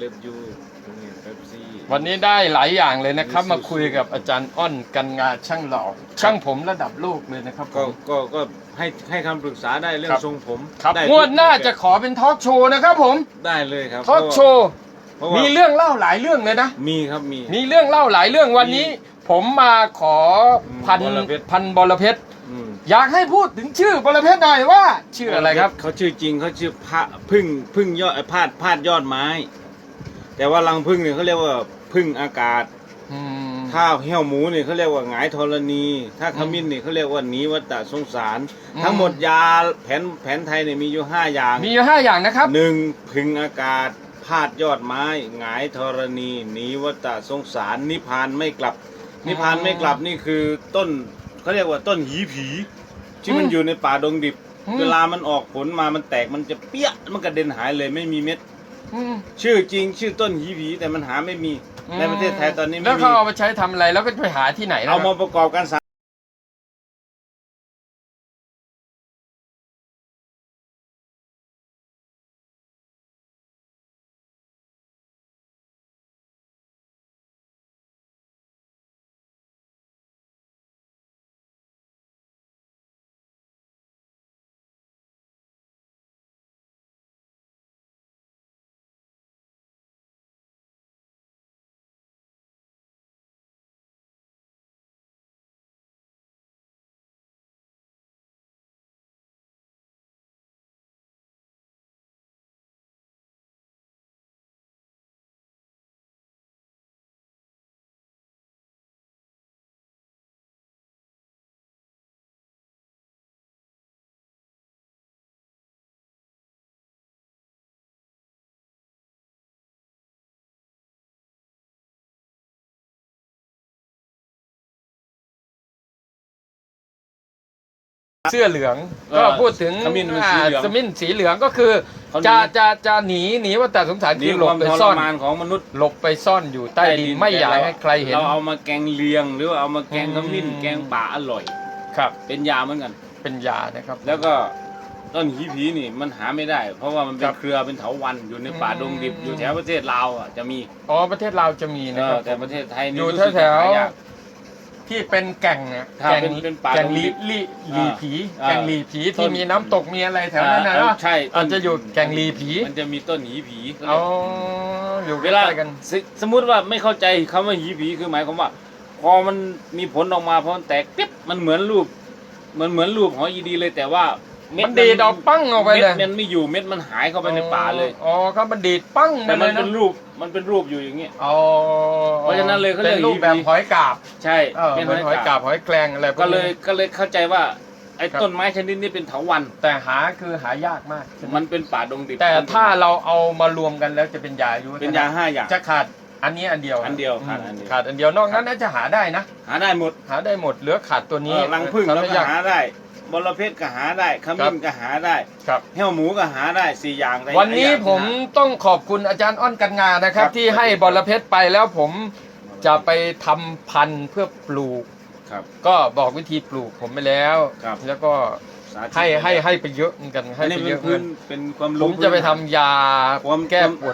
love you ตรงนี้เป๊ปซี่วันนี้ได้หลายอย่างเลยนะครับสู้ๆมาคุยกับอาจารย์อ้อนกันงาช่างหล่อช่างผมระดับโลกเลยนะครับผก็ม ก็ก็ให้ให้คำปรึกษาได้เรื่อครังบ ทรงผมครับได้งวดหน้าทุกจะขอเป็นทอล์กโชว์นะครับผมได้เลยครับทอล์กโชว์เพราะว่ามีเรื่องเล่าหลายเรื่องเลยนะ มีครับมี มีเรื่องเล่าหลายเรื่องวันนี้ ผมมาขอพันบรเพชร พันบรเพชรอืมอยากให้พูดถึงชื่อบรเพชรหน่อยว่า ชื่ออะไรครับ เขาชื่อจริงเขาชื่อพระพึ่งพึ่งยอดพาดพาดยอดไม้ แต่ว่ารังพึ่งเนี่ยเขาเรียกว่าพึ่งอากาศ อืม ถ้าเหี้ยวหมูเนี่ยเขาเรียกว่าหงายธรณี ถ้าขมิ้นเนี่ยเขาเรียกว่าหนีวัฏสงสาร อืม ทั้งหมดยาแผนแผนไทยเนี่ยมีอยู่ห้าอย่างมีอยู่ห้าอย่างนะครับ หนึ่งพึ่งอากาศพาดยอดไม้หงายธรณีหนีวัฏสงสาร นิพพานไม่กลับ นิพพานไม่กลับนี่คือต้นเขาเรียกว่าต้นหีผี ที่มันอืมอยู่ในป่าดงดิบ อืม เวลามันออกผลมามันแตกมันจะเปี้ยมันกระเด็นหายเลยไม่มีเม็ดอืม ชื่อจริงชื่อต้นหีผีแต่มันหาไม่มีในประเทศไทยตอนนี้แล้ไม่วมีเขาเอาไปใช้ทำอะไรแล้วก็ไปหาที่ไหนนะเอาคมารับประกอบกัน เสื้อเหลืองเออก็พูดถึงขมิ้นมันสีเหลือง อ่าสมิ้นสีเหลืองก็คือเขาหนีจะจะจะหนีหนีว่าแต่สงสารนี่คือหลคบวามไปทซ่รอน มานของมนุษย์หลบไปซ่อนอยู่ใต้ดินไม่อยากให้ใครเห็น เราเอามาแกงเลียง หรือว่าเอามาแกงขมิ้น อืม แกงป่าอร่อย ครับ เป็นยาเหมือนกัน เป็นยานะครับ แล้วก็ต้นหีผีนี่มันหาไม่ได้ เพราะว่ามันเป็ครันบเครือเป็นเถาวันอยู่ในป่าอืม ดงดิบอยู่แถวประเทศลาวอะจะมีอ๋อประเทศลาวจะมีเอนะคอรับแต่ประเทศไทยนี่อยู่รู้สึกแถวหายากๆ ที่เป็นแก่งเนี่ยครับแก่งเป็นเป็นป่าแก่งดงดิลีบลีลีผี อ่าแก่งลีผีต้ที่น มีน้ำตกมีอะไรแถวนั้นนะอ่าเนาะใช่อาจจะอยู่แก่งลีผีมันจะมีต้นหีผีเขาเอาเรียกอยู่ใกเวลาล้ๆกัน สสมมุติว่าไม่เข้าใจคำว่าหีผีคือหมายความว่า พอมันมีผลออกมาพอมันแตกปิ๊บมันเหมือนรูปเหมือนเหมือนรูปหอยอีดีเลยแต่ว่าเมันดีดออกปั้งออกไปเม็เลดยมันไม่อยู่เม็ดมันหายเข้าไปในป่าเลย อ๋อครับมันดีดปั้งไปแต่เลมันยเป็นะนรูปมันเป็นรูปอยู่อย่างเงี้ย อ๋อเพราะฉะนั้นเลยเขาเรียกเป็นรูปแบบหีบหอยกาบใช่เออเหมือนหอยกาบหอยแครงอะไรพวก็นี้เลยก็เลยเข้าใจว่าไอ้ครับ ต้นไม้ชนิดนี้เป็นเถาวันแต่หาคือหายากมากใช่ไหมมันเป็นป่าดงดิบแต่ถ้าเราเอามารวมกันแล้วจะเป็นยาอายุเป็นยาห้าอย่าง จะขาดอันนี้อันเดียวอันเดียวขาดมอันเดียว ขาดอันเดียวนอกนั้นน่าจะหาได้นะ หาได้หมดหาได้หมดเหลือขาดตัวนี้เออรังผึ้งทำเราให้ก็ยากหาได้ บรเพชรก็หาได้ขครัมิ้บนก็หาได้ครับ แห้วหมูก็หาได้สี่อย่างแต่วันนี้หลายอย่างผมที่หาต้องขอบคุณอาจารย์อ้อนกันงานะครับครับที่ให้บรเพชรไปแล้วผมจะไปทำพันธุ์เพื่อปลูกครับก็บอกวิธีปลูกผมไปแล้วครับแล้วก็สาธิตให้ให้ไปให้ไปเยอะเหมือนกันให้อันไปนี้เยเป็นอะพื้เงินนเป็นความผรู้มจะไปทำยาความแก้ปวด